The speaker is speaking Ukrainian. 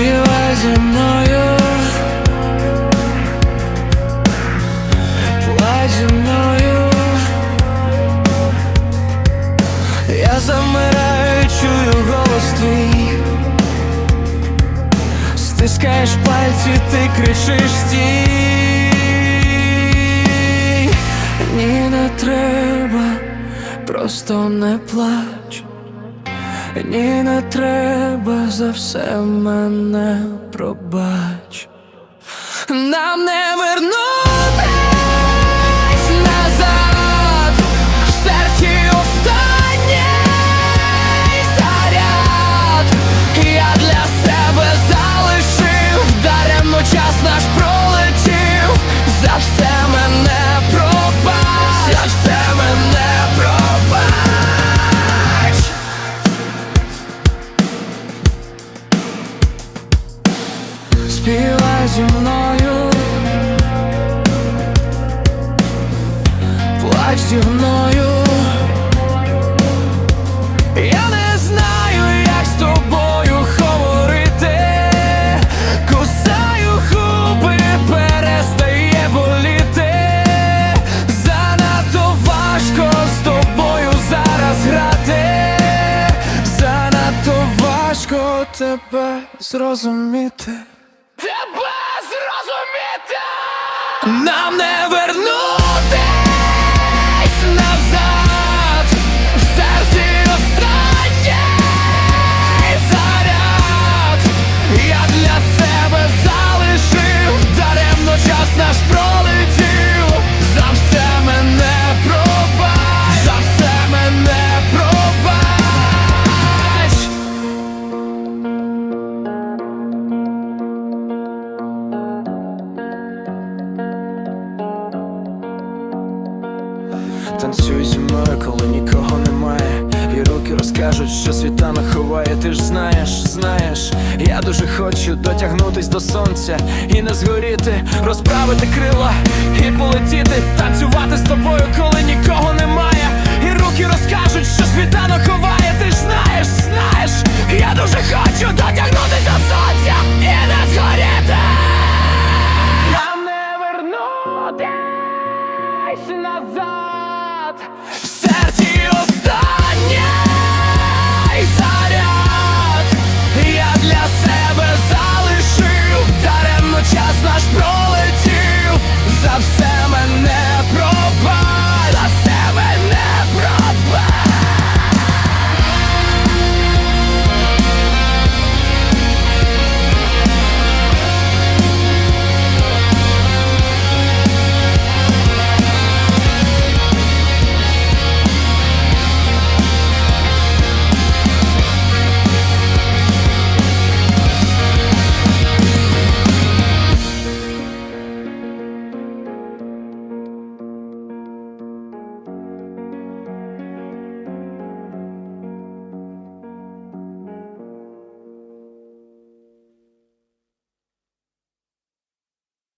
зі мною, плач зі мною, я замираю, чую голос твій, стискаєш пальці, ти кричиш стій. Ні, не треба, просто не плач. Ні, не треба за все мене пробач. Нам не вернутись Співай зі мною, плач зі мною. Я не знаю, як з тобою говорити. Кусаю губи, перестає боліти. Занадто важко з тобою зараз грати. Занадто важко тебе зрозуміти. Нам не вернутись Танцюй зі мною, коли нікого немає. І руки розкажуть, що світанок ховає. Ти ж знаєш, знаєш, я дуже хочу дотягнутись до сонця і не згоріти, розправити крила і полетіти, танцювати з тобою, коли нікого немає. І руки розкажуть, що світано ховає. Ти ж знаєш, знаєш, я дуже хочу дотягнутись до сонця і не згоріти. Нам не вернутись назад